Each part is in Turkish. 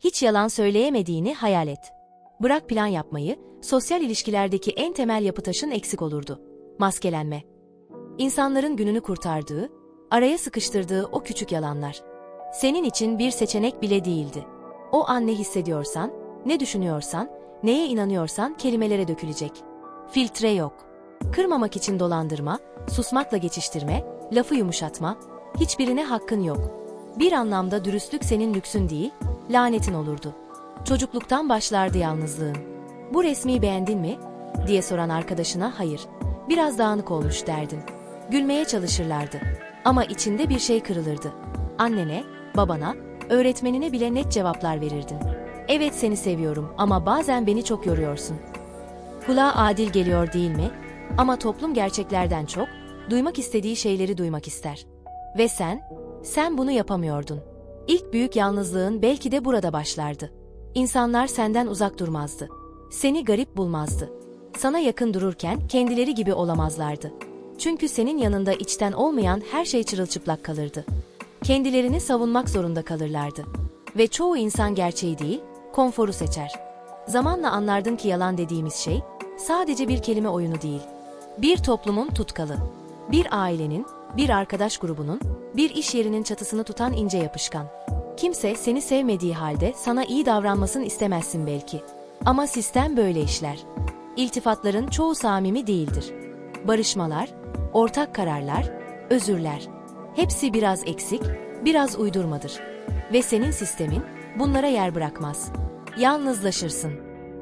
hiç yalan söyleyemediğini hayal et. Bırak plan yapmayı, sosyal ilişkilerdeki en temel yapı taşın eksik olurdu. Maskelenme. İnsanların gününü kurtardığı, araya sıkıştırdığı o küçük yalanlar. Senin için bir seçenek bile değildi. O an ne hissediyorsan, ne düşünüyorsan, neye inanıyorsan kelimelere dökülecek. Filtre yok. Kırmamak için dolandırma, susmakla geçiştirme, lafı yumuşatma, hiçbirine hakkın yok. Bir anlamda dürüstlük senin lüksün değil, lanetin olurdu. Çocukluktan başlardı yalnızlığın. Bu resmi beğendin mi? diye soran arkadaşına hayır. Biraz dağınık olmuş derdin. Gülmeye çalışırlardı. Ama içinde bir şey kırılırdı. Annene, babana, öğretmenine bile net cevaplar verirdin. Evet seni seviyorum ama bazen beni çok yoruyorsun. Kulağa adil geliyor değil mi? Ama toplum gerçeklerden çok, duymak istediği şeyleri duymak ister. Ve sen, sen bunu yapamıyordun. İlk büyük yalnızlığın belki de burada başlardı. İnsanlar senden uzak durmazdı. Seni garip bulmazdı. Sana yakın dururken kendileri gibi olamazlardı. Çünkü senin yanında içten olmayan her şey çırılçıplak kalırdı. Kendilerini savunmak zorunda kalırlardı. Ve çoğu insan gerçeği değil, konforu seçer. Zamanla anlardın ki yalan dediğimiz şey sadece bir kelime oyunu değil. Bir toplumun tutkalı, bir ailenin, bir arkadaş grubunun, bir iş yerinin çatısını tutan ince yapışkan. Kimse seni sevmediği halde sana iyi davranmasını istemezsin belki. Ama sistem böyle işler. İltifatların çoğu samimi değildir. Barışmalar, ortak kararlar, özürler. Hepsi biraz eksik, biraz uydurmadır. Ve senin sistemin bunlara yer bırakmaz. Yalnızlaşırsın.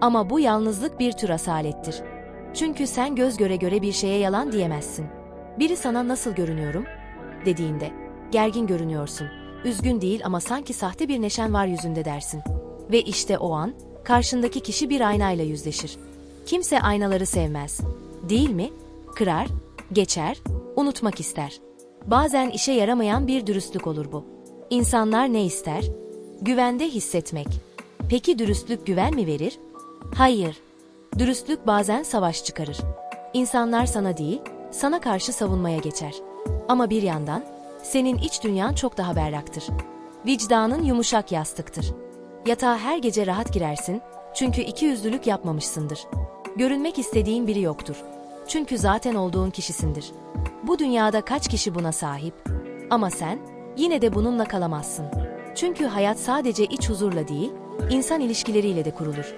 Ama bu yalnızlık bir tür asalettir. Çünkü sen göz göre göre bir şeye yalan diyemezsin. Biri sana nasıl görünüyorum? dediğinde, gergin görünüyorsun. Üzgün değil ama sanki sahte bir neşen var yüzünde dersin. Ve işte o an, karşındaki kişi bir aynayla yüzleşir. Kimse aynaları sevmez. Değil mi? Kırar, geçer, unutmak ister. Bazen işe yaramayan bir dürüstlük olur bu. İnsanlar ne ister? Güvende hissetmek. Peki dürüstlük güven mi verir? Hayır. Dürüstlük bazen savaş çıkarır. İnsanlar sana değil, sana karşı savunmaya geçer. Ama bir yandan, senin iç dünyan çok daha berraktır. Vicdanın yumuşak yastıktır. Yatağa her gece rahat girersin, çünkü iki yüzlülük yapmamışsındır. Görünmek istediğin biri yoktur. Çünkü zaten olduğun kişisindir. Bu dünyada kaç kişi buna sahip? Ama sen, yine de bununla kalamazsın. Çünkü hayat sadece iç huzurla değil, insan ilişkileriyle de kurulur.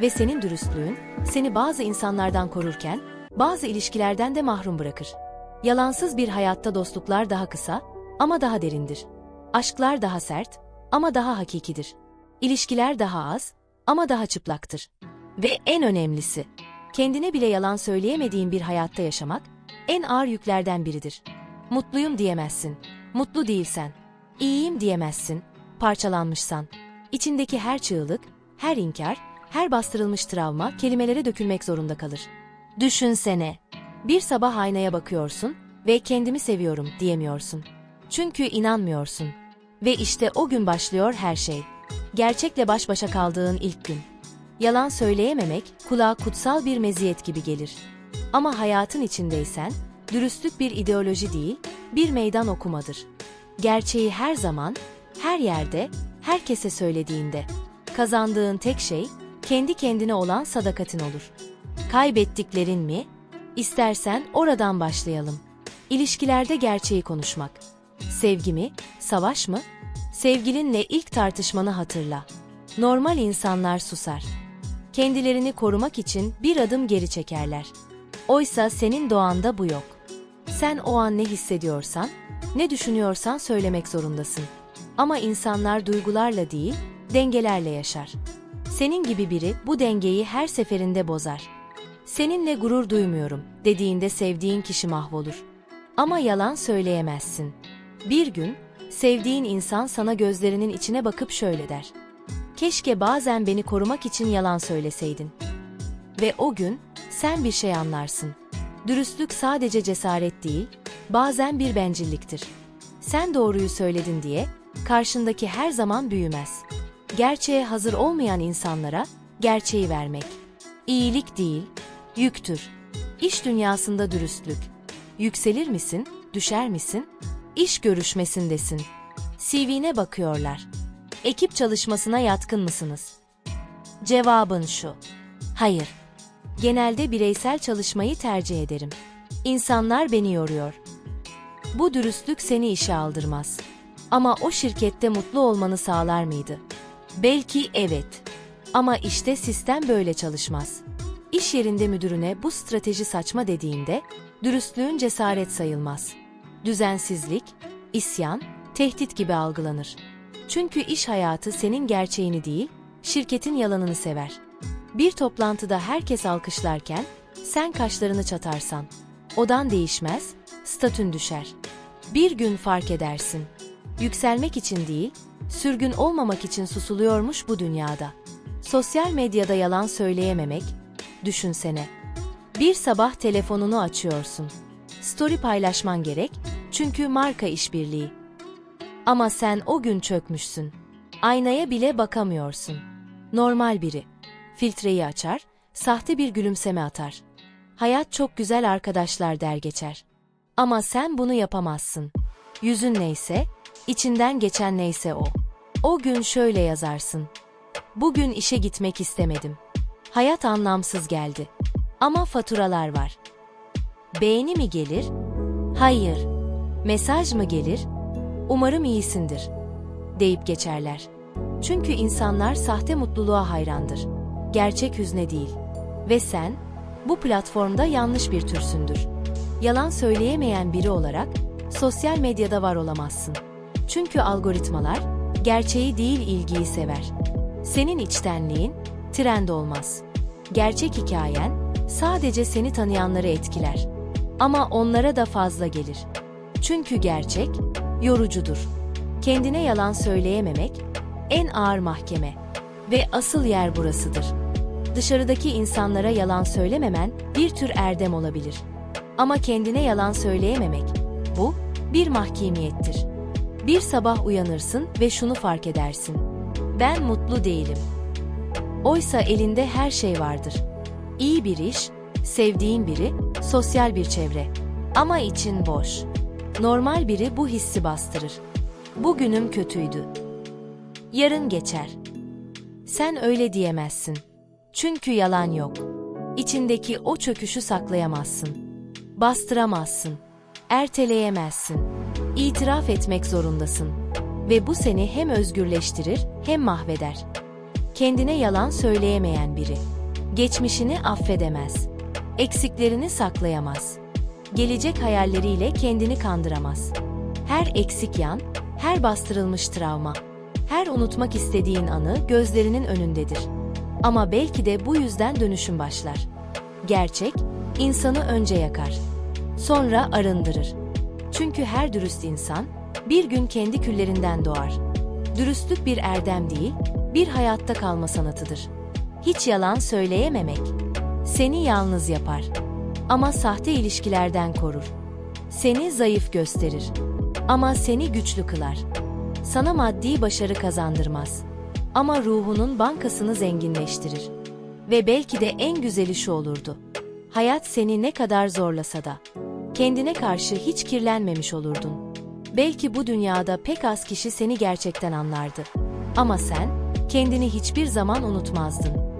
Ve senin dürüstlüğün, seni bazı insanlardan korurken, bazı ilişkilerden de mahrum bırakır. Yalansız bir hayatta dostluklar daha kısa ama daha derindir. Aşklar daha sert ama daha hakikidir. İlişkiler daha az ama daha çıplaktır. Ve en önemlisi, kendine bile yalan söyleyemediğin bir hayatta yaşamak en ağır yüklerden biridir. Mutluyum diyemezsin, mutlu değilsen. İyiyim diyemezsin, parçalanmışsan. İçindeki her çığlık, her inkar, her bastırılmış travma kelimelere dökülmek zorunda kalır. Düşünsene. Bir sabah aynaya bakıyorsun ve kendimi seviyorum diyemiyorsun. Çünkü inanmıyorsun. Ve işte o gün başlıyor her şey. Gerçekle baş başa kaldığın ilk gün. Yalan söyleyememek kulağa kutsal bir meziyet gibi gelir. Ama hayatın içindeysen, dürüstlük bir ideoloji değil, bir meydan okumadır. Gerçeği her zaman, her yerde, herkese söylediğinde. Kazandığın tek şey, kendi kendine olan sadakatin olur. Kaybettiklerin mi? İstersen oradan başlayalım. İlişkilerde gerçeği konuşmak. Sevgi mi? Savaş mı? Sevgilinle ilk tartışmanı hatırla. Normal insanlar susar. Kendilerini korumak için bir adım geri çekerler. Oysa senin doğanda bu yok. Sen o an ne hissediyorsan, ne düşünüyorsan söylemek zorundasın. Ama insanlar duygularla değil, dengelerle yaşar. Senin gibi biri bu dengeyi her seferinde bozar. Seninle gurur duymuyorum dediğinde sevdiğin kişi mahvolur. Ama yalan söyleyemezsin. Bir gün sevdiğin insan sana gözlerinin içine bakıp şöyle der. Keşke bazen beni korumak için yalan söyleseydin. Ve o gün sen bir şey anlarsın. Dürüstlük sadece cesaret değil, bazen bir bencilliktir. Sen doğruyu söyledin diye karşındaki her zaman büyümez. Gerçeğe hazır olmayan insanlara gerçeği vermek. İyilik değil, yüktür. İş dünyasında dürüstlük. Yükselir misin, düşer misin? İş görüşmesindesin. CV'ne bakıyorlar. Ekip çalışmasına yatkın mısınız? Cevabın şu. Hayır. Genelde bireysel çalışmayı tercih ederim. İnsanlar beni yoruyor. Bu dürüstlük seni işe aldırmaz. Ama o şirkette mutlu olmanı sağlar mıydı? Belki evet. Ama işte sistem böyle çalışmaz. İş yerinde müdürüne bu strateji saçma dediğinde, dürüstlüğün cesaret sayılmaz. Düzensizlik, isyan, tehdit gibi algılanır. Çünkü iş hayatı senin gerçeğini değil, şirketin yalanını sever. Bir toplantıda herkes alkışlarken, sen kaşlarını çatarsan, odan değişmez, statün düşer. Bir gün fark edersin. Yükselmek için değil, sürgün olmamak için susuluyormuş bu dünyada. Sosyal medyada yalan söyleyememek, düşünsene. Bir sabah telefonunu açıyorsun. Story paylaşman gerek, çünkü marka işbirliği. Ama sen o gün çökmüşsün. Aynaya bile bakamıyorsun. Normal biri. Filtreyi açar, sahte bir gülümseme atar. Hayat çok güzel arkadaşlar der geçer. Ama sen bunu yapamazsın. Yüzün neyse, içinden geçen neyse o. O gün şöyle yazarsın. Bugün işe gitmek istemedim. Hayat anlamsız geldi. Ama faturalar var. Beğeni mi gelir? Hayır. Mesaj mı gelir? Umarım iyisindir. Deyip geçerler. Çünkü insanlar sahte mutluluğa hayrandır. Gerçek hüzne değil. Ve sen, bu platformda yanlış bir türsündür. Yalan söyleyemeyen biri olarak, sosyal medyada var olamazsın. Çünkü algoritmalar, gerçeği değil ilgiyi sever. Senin içtenliğin, trend olmaz. Gerçek hikayen, sadece seni tanıyanları etkiler. Ama onlara da fazla gelir. Çünkü gerçek, yorucudur. Kendine yalan söyleyememek, en ağır mahkeme. Ve asıl yer burasıdır. Dışarıdaki insanlara yalan söylememen bir tür erdem olabilir. Ama kendine yalan söyleyememek, bu bir mahkemiyettir. Bir sabah uyanırsın ve şunu fark edersin. Ben mutlu değilim. Oysa elinde her şey vardır. İyi bir iş, sevdiğin biri, sosyal bir çevre. Ama için boş. Normal biri bu hissi bastırır. Bugünüm kötüydü. Yarın geçer. Sen öyle diyemezsin. Çünkü yalan yok. İçindeki o çöküşü saklayamazsın. Bastıramazsın. Erteleyemezsin. İtiraf etmek zorundasın. Ve bu seni hem özgürleştirir hem mahveder. Kendine yalan söyleyemeyen biri. Geçmişini affedemez. Eksiklerini saklayamaz. Gelecek hayalleriyle kendini kandıramaz. Her eksik yan, her bastırılmış travma, her unutmak istediğin anı gözlerinin önündedir. Ama belki de bu yüzden dönüşüm başlar. Gerçek, insanı önce yakar. Sonra arındırır. Çünkü her dürüst insan, bir gün kendi küllerinden doğar. Dürüstlük bir erdem değil, bir hayatta kalma sanatıdır. Hiç yalan söyleyememek, seni yalnız yapar. Ama sahte ilişkilerden korur. Seni zayıf gösterir. Ama seni güçlü kılar. Sana maddi başarı kazandırmaz. Ama ruhunun bankasını zenginleştirir. Ve belki de en güzeli şu olurdu. Hayat seni ne kadar zorlasa da kendine karşı hiç kirlenmemiş olurdun. Belki bu dünyada pek az kişi seni gerçekten anlardı. Ama sen kendini hiçbir zaman unutmazdın.